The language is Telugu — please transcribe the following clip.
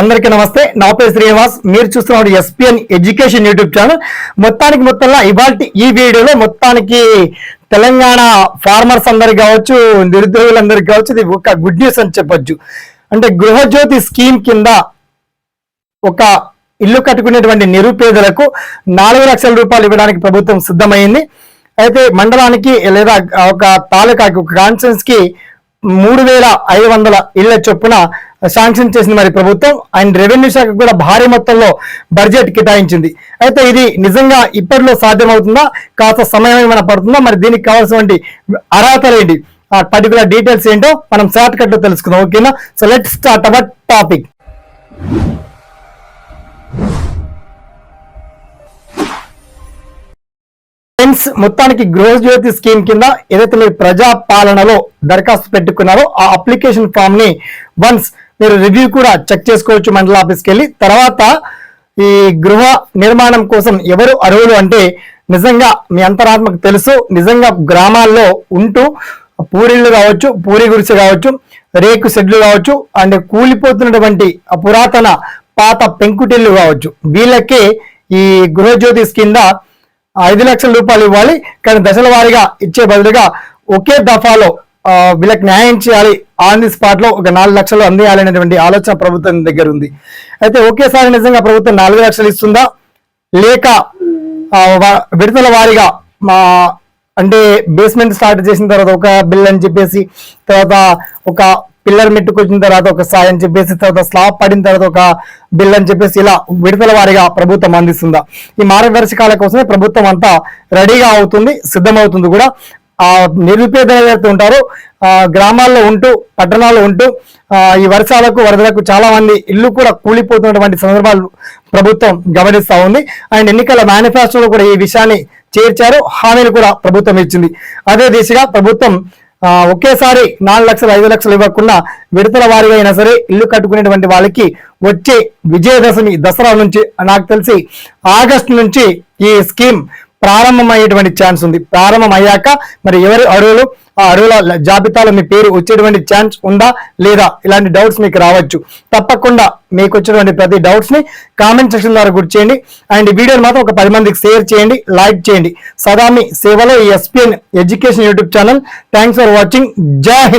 అందరికీ నమస్తే. నా పేరు శ్రీనివాస్. మీరు చూస్తున్నాడు ఎస్పిఎన్ ఎడ్యుకేషన్ యూట్యూబ్ ఛానల్. మొత్తానికి మొత్తంలో ఇవాళ ఈ వీడియోలో మొత్తానికి తెలంగాణ ఫార్మర్స్ అందరికి కావచ్చు నిరుద్యోగులందరికి కావచ్చు ఇది ఒక గుడ్ న్యూస్ అని చెప్పొచ్చు. అంటే గృహజ్యోతి స్కీమ్ కింద ఒక ఇల్లు కట్టుకునేటువంటి నిరుపేదలకు నాలుగు లక్షల రూపాయలు ఇవ్వడానికి ప్రభుత్వం సిద్ధమైంది. అయితే మండలానికి లేదా ఒక తాలూకాకి ఒక కాన్ఫరెన్స్కి మూడు వేల ఐదు వందల ఇళ్ళ చొప్పున శాంక్షన్ చేసింది మరి ప్రభుత్వం. అండ్ రెవెన్యూ శాఖ కూడా భారీ మొత్తంలో బడ్జెట్ కేటాయించింది. అయితే ఇది నిజంగా ఇప్పట్లో సాధ్యమవుతుందా? కాస్త సమయం ఏమైనా పడుతుందా? మరి దీనికి కావాల్సినటువంటి అర్హతలు ఏంటి? ఆ పర్టికులర్ డీటెయిల్స్ ఏంటో మనం షార్ట్ కట్లో తెలుసుకుందాం. ఓకేనా? So let start our topic friends మొత్తానికి గృహజ్యోతి స్కీమ్ కింద ఏదైతే మీరు ప్రజా పాలనలో దరఖాస్తు పెట్టుకున్నారో ఆ అప్లికేషన్ ఫామ్ని వన్స్ మీరు రివ్యూ కూడా చెక్ చేసుకోవచ్చు మండల ఆఫీస్కి వెళ్ళి. తర్వాత ఈ గృహ నిర్మాణం కోసం ఎవరు అర్హులు అంటే నిజంగా మీ అంతరాత్మకు తెలుసు. నిజంగా గ్రామాల్లో ఉంటూ పూరిళ్ళు కావచ్చు పూరి గురిసె కావచ్చు రేకు షెడ్లు కావచ్చు అండ్ కూలిపోతున్నటువంటి పురాతన పాత పెంకుటిల్లు కావచ్చు. వీళ్ళకే ఈ గృహజ్యోతి కింద ఐదు లక్షల రూపాయలు ఇవ్వాలి. కానీ దశల వారీగా ఇచ్చే బదులుగా ఒకే దఫాలో వీళ్ళకి న్యాయం చేయాలి. ఆన్ ది స్పాట్లో ఒక నాలుగు లక్షలు అందియాలనేటువంటి ఆలోచన ప్రభుత్వం దగ్గర ఉంది. అయితే ఒకేసారి నిజంగా ప్రభుత్వం నాలుగు లక్షలు ఇస్తుందా? లేక వా- విడతల వారీగా మా అంటే బేస్మెంట్ స్టార్ట్ చేసిన తర్వాత ఒక బిల్ అని చెప్పేసి తర్వాత ఒక పిల్లర్ మెట్టుకొచ్చిన తర్వాత ఒక సాయి అని చెప్పేసి తర్వాత స్లాబ్ పడిన తర్వాత ఒక బిల్ అని చెప్పేసి ఇలా విడతల వారిగా ప్రభుత్వం అందిస్తుందా? ఈ మార్గదర్శకాల కోసమే ప్రభుత్వం అంతా రెడీగా అవుతుంది సిద్ధమవుతుంది కూడా. ఆ నిరుపేద ఎవరైతే ఉంటారో ఆ గ్రామాల్లో ఉంటూ పట్టణాల్లో ఉంటూ ఆ ఈ వర్షాలకు వరదలకు చాలా మంది ఇల్లు కూడా కూలిపోతున్నటువంటి సందర్భాలు ప్రభుత్వం గమనిస్తా ఉంది. అండ్ ఎన్నికల మేనిఫెస్టోలో కూడా ఈ విషయాన్ని చేర్చారు హామీలు కూడా ప్రభుత్వం ఇచ్చింది. అదే దిశగా ప్రభుత్వం ఒకేసారి నాలుగు లక్షలు ఐదు లక్షలు ఇవ్వకుండా విడతల వారిగా అయినా సరే ఇల్లు కట్టుకునేటువంటి వాళ్ళకి వచ్చే విజయదశమి దసరా నుంచి నాకు తెలిసి ఆగస్టు నుంచి ఈ స్కీమ్ ప్రారంభమయ్యేటువంటి ఛాన్స్ ఉంది. ప్రారంభం అయ్యాక మరి ఎవరు అరువులు ఆ అరువుల జాబితాలో మీ పేరు వచ్చేటువంటి ఛాన్స్ ఉందా లేదా ఇలాంటి డౌట్స్ మీకు రావచ్చు. తప్పకుండా మీకు వచ్చినటువంటి ప్రతి డౌట్స్ని కామెంట్ సెక్షన్ ద్వారా గుర్తు చేయండి. అండ్ వీడియోని మాత్రం ఒక పది మందికి షేర్ చేయండి లైక్ చేయండి. సదా మీ సేవలో ఈ SPN education YouTube channel thanks for watching జై హింద్